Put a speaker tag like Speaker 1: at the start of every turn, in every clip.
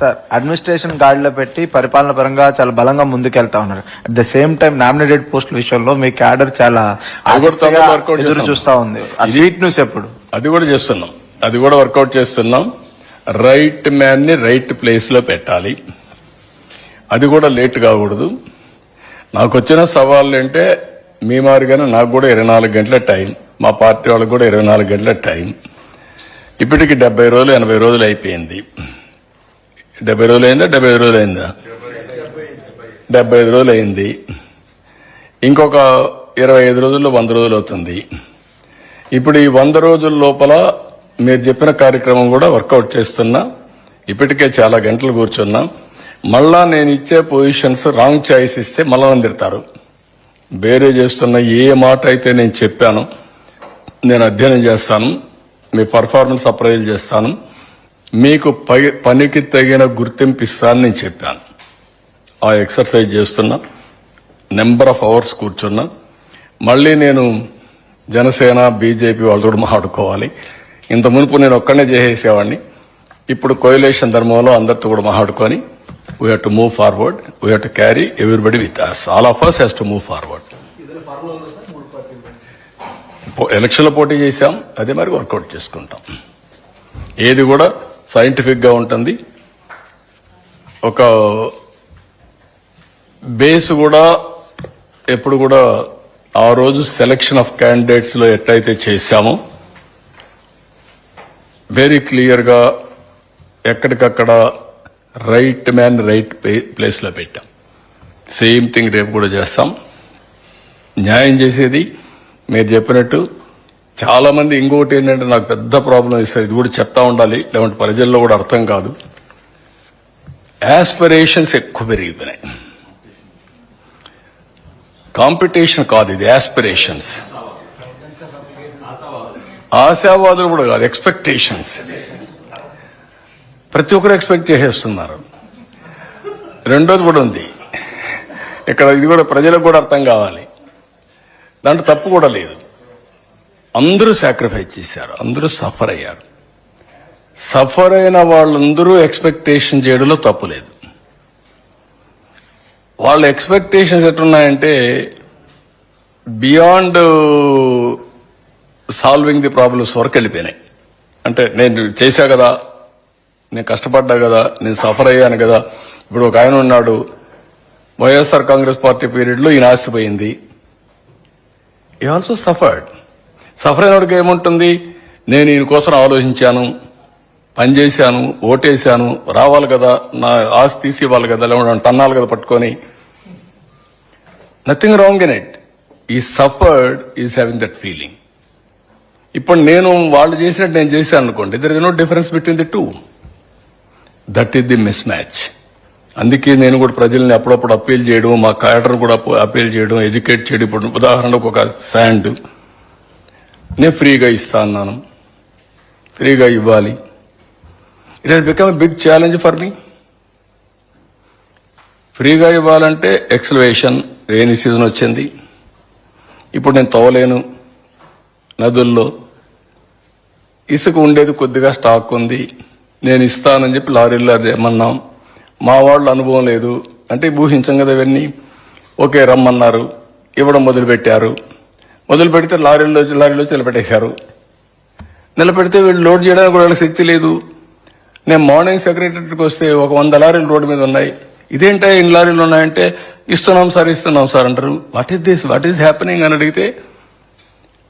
Speaker 1: Sir administration గాడిలో పెట్టి పరిపాలన పరంగా చాలా బలంగా ముందుకెళ్తా ఉన్నారు. At the same time nominated పోస్టుల విషయంలో మీ క్యాడర్ చాలా ఎదురు
Speaker 2: చేస్తాం.
Speaker 1: ఉంది. స్వీట్ న్యూస్ ఎప్పుడు?
Speaker 2: అది కూడా చేస్తున్నాం. అది కూడా వర్కౌట్ చేస్తున్నాం. రైట్ మ్యాన్ని రైట్ ప్లేస్లో పెట్టాలి. అది కూడా లేట్ కాకూడదు. నాకు వచ్చిన సవాళ్ళు అంటే మీ మాదిరిగానే నాకు కూడా ఇరవై నాలుగు గంటల టైం మా పార్టీ వాళ్ళకి కూడా ఇరవై నాలుగు గంటల టైం. ఇప్పటికి డెబ్బై రోజులు ఎనభై రోజులు అయిపోయింది. డెబ్బై రోజులు అయిందా డెబ్బై ఐదు రోజులు అయిందా డెబ్బై ఐదు రోజులు అయింది ఇంకొక ఇరవై ఐదు రోజుల్లో వంద రోజులు అవుతుంది. ఇప్పుడు ఈ వంద రోజుల లోపల మీరు చెప్పిన కార్యక్రమం కూడా వర్కౌట్ చేస్తున్నా. ఇప్పటికే చాలా గంటలు కూర్చున్నా. మళ్ళా నేను ఇచ్చే పొజిషన్స్ రాంగ్ చాయిస్ ఇస్తే మళ్ళా నన్ను తిడతారు వేరే చేస్తున్న ఏ మాట అయితే నేను చెప్పాను నేను అధ్యయనం చేస్తాను మీ పర్ఫార్మెన్స్ అప్రైజ్ చేస్తాను. మీకు పై- పనికి తగిన గుర్తింపు ఇస్తానని నేను చెప్పాను. ఆ ఎక్సర్సైజ్ చేస్తున్నా. నెంబర్ ఆఫ్ అవర్స్ కూర్చున్నా. మళ్ళీ నేను జనసేన బీజేపీ వాళ్ళతో కూడా మాట్లాడుకోవాలి. ఇంత మునుపు నేను ఒక్కనే చేసేసేవాడిని. ఇప్పుడు కోయిలేషన్ ధర్మంలో అందరితో కూడా మాట్లాడుకొని we have to move forward we have to carry everybody with us all of us has to move forward ఎలక్షన్లో పోటీ చేశాం. అదే మరి వర్కౌట్ చేసుకుంటాం. ఏది కూడా సైంటిఫిక్గా ఉంటుంది. ఒక బేస్ కూడా ఎప్పుడు కూడా ఆ రోజు సెలక్షన్ ఆఫ్ క్యాండిడేట్స్లో ఎట్లయితే చేశామో వెరీ క్లియర్గా ఎక్కడికక్కడ రైట్ మ్యాన్ రైట్ ప్లేస్లో పెట్టాం. సేమ్ థింగ్ రేపు కూడా చేస్తాం. న్యాయం చేసేది మీరు చెప్పినట్టు చాలా మంది ఇంకోటి ఏంటంటే నాకు పెద్ద ప్రాబ్లం ఇస్తారు ఇది కూడా చెప్తా ఉండాలి. లేదంటే ప్రజల్లో కూడా అర్థం కాదు. యాస్పిరేషన్స్ ఎక్కువ పెరిగిపోయినాయి. కాంపిటీషన్ కాదు ఇది యాస్పిరేషన్స్ ఆశావాదులు కూడా కాదు ఎక్స్పెక్టేషన్స్ ప్రతి ఒక్కరు ఎక్స్పెక్ట్ చేసేస్తున్నారు. రెండోది కూడా ఉంది. ఇక్కడ ఇది కూడా ప్రజలకు కూడా అర్థం కావాలి. దాంట్లో తప్పు కూడా లేదు. అందరూ సాక్రిఫైస్ చేశారు అందరూ సఫర్ అయ్యారు. సఫర్ అయిన వాళ్ళందరూ ఎక్స్పెక్టేషన్ చేయడంలో తప్పు లేదు. వాళ్ళ ఎక్స్పెక్టేషన్స్ ఎట్లున్నాయంటే బియాండ్ సాల్వింగ్ ది ప్రాబ్లమ్స్ వరకు వెళ్ళిపోయినాయి. అంటే నేను చేశా కదా నేను కష్టపడ్డా కదా నేను సఫర్ అయ్యాను కదా ఇప్పుడు ఒక ఆయన ఉన్నాడు వైఎస్ఆర్ కాంగ్రెస్ పార్టీ పీరియడ్లో ఈయన ఆస్తిపోయింది. ఈ ఆల్సో సఫర్డ్ సఫర్ అయినోడికి ఏముంటుంది? నేను ఈయన కోసం ఆలోచించాను పనిచేశాను ఓటేశాను రావాలి కదా నా ఆస్తి తీసి ఇవ్వాలి కదా లేకుంటే టన్నాలు కదా పట్టుకొని. నథింగ్ రాంగ్ ఇన్ ఇట్ ఈ suffered is having that feeling ఇప్పుడు నేను వాళ్ళు చేసినట్టు నేను చేశాను అనుకోండి there is no difference between the two that is the mismatch అందుకే నేను కూడా ప్రజల్ని అప్పుడప్పుడు అప్పీల్ చేయడం మా క్యాడర్ కూడా అప్పీల్ చేయడం ఎడ్యుకేట్ చేయడం. ఇప్పుడు ఉదాహరణకు ఒక శాండ్ నేను ఫ్రీగా ఇస్తా అన్నాను. ఫ్రీగా ఇవ్వాలి. It has become big challenge for me ఫ్రీగా ఇవ్వాలంటే ఎక్సలవేషన్ రెయినీ సీజన్ వచ్చింది. ఇప్పుడు నేను తోలేను నదుల్లో. ఇసుక ఉండేది కొద్దిగా స్టాక్ ఉంది. నేను ఇస్తానని చెప్పి లారీల్లో అది ఏమన్నాం మా వాళ్ళు అనుభవం లేదు. అంటే ఊహించం కదా ఇవన్నీ. ఓకే రమ్మన్నారు. ఇవ్వడం మొదలుపెట్టారు. మొదలు పెడితే లారీలో లారీలో నిలబెట్టేశారు. నిలబెడితే వీళ్ళు లోడ్ చేయడానికి కూడా శక్తి లేదు. నేను మార్నింగ్ సెక్రటరీకి వస్తే ఒక వంద లారీలు రోడ్డు మీద ఉన్నాయి. ఇదేంటా ఇన్ని లారీలు ఉన్నాయంటే ఇస్తున్నాం సార్ ఇస్తున్నాం సార్ అంటారు. What is this what is happening అని అడిగితే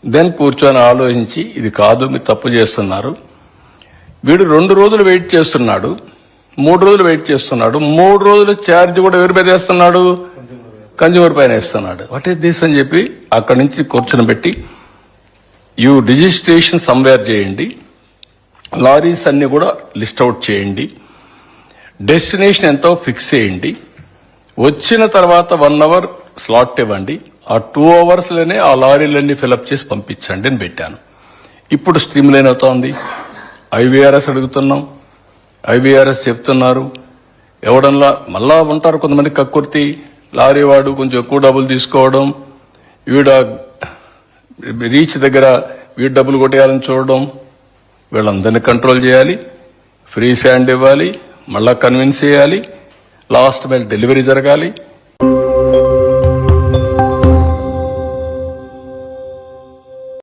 Speaker 2: దెన్ కూర్చొని ఆలోచించి ఇది కాదు మీరు తప్పు చేస్తున్నారు. వీడు రెండు రోజులు వెయిట్ చేస్తున్నాడు మూడు రోజులు వెయిట్ చేస్తున్నాడు మూడు రోజులు ఛార్జ్ కూడా ఎవరు పెదేస్తున్నాడు కన్జ్యూమర్ పైన వేస్తున్నాడు. వాట్ ఈస్ దిస్ అని చెప్పి అక్కడి నుంచి కూర్చుని పెట్టి యూ రిజిస్ట్రేషన్ సంవేర్ చేయండి. లారీస్ అన్ని కూడా లిస్ట్ అవుట్ చేయండి. డెస్టినేషన్ ఎంతో ఫిక్స్ చేయండి. వచ్చిన తర్వాత వన్ అవర్ స్లాట్ ఇవ్వండి. ఆ టూ అవర్స్లోనే ఆ లారీలన్నీ ఫిలప్ చేసి పంపించండి అని పెట్టాను. ఇప్పుడు స్ట్రీమ్ లైన్ అవుతోంది. ఐవీఆర్ఎస్ అడుగుతున్నాం. ఐవీఆర్ఎస్ చెప్తున్నారు. ఎవడన్నా మళ్ళా ఉంటారు కొంతమంది కక్కుర్తి. లారీ వాడు కొంచెం ఎక్కువ డబ్బులు తీసుకోవడం వీడ రీచ్ దగ్గర వీడు డబ్బులు కొట్టేయాలని చూడడం వీళ్ళందరినీ కంట్రోల్ చేయాలి ఫ్రీ శాండ్ ఇవ్వాలి మళ్ళా కన్విన్స్ చేయాలి లాస్ట్ మైల్ డెలివరీ జరగాలి.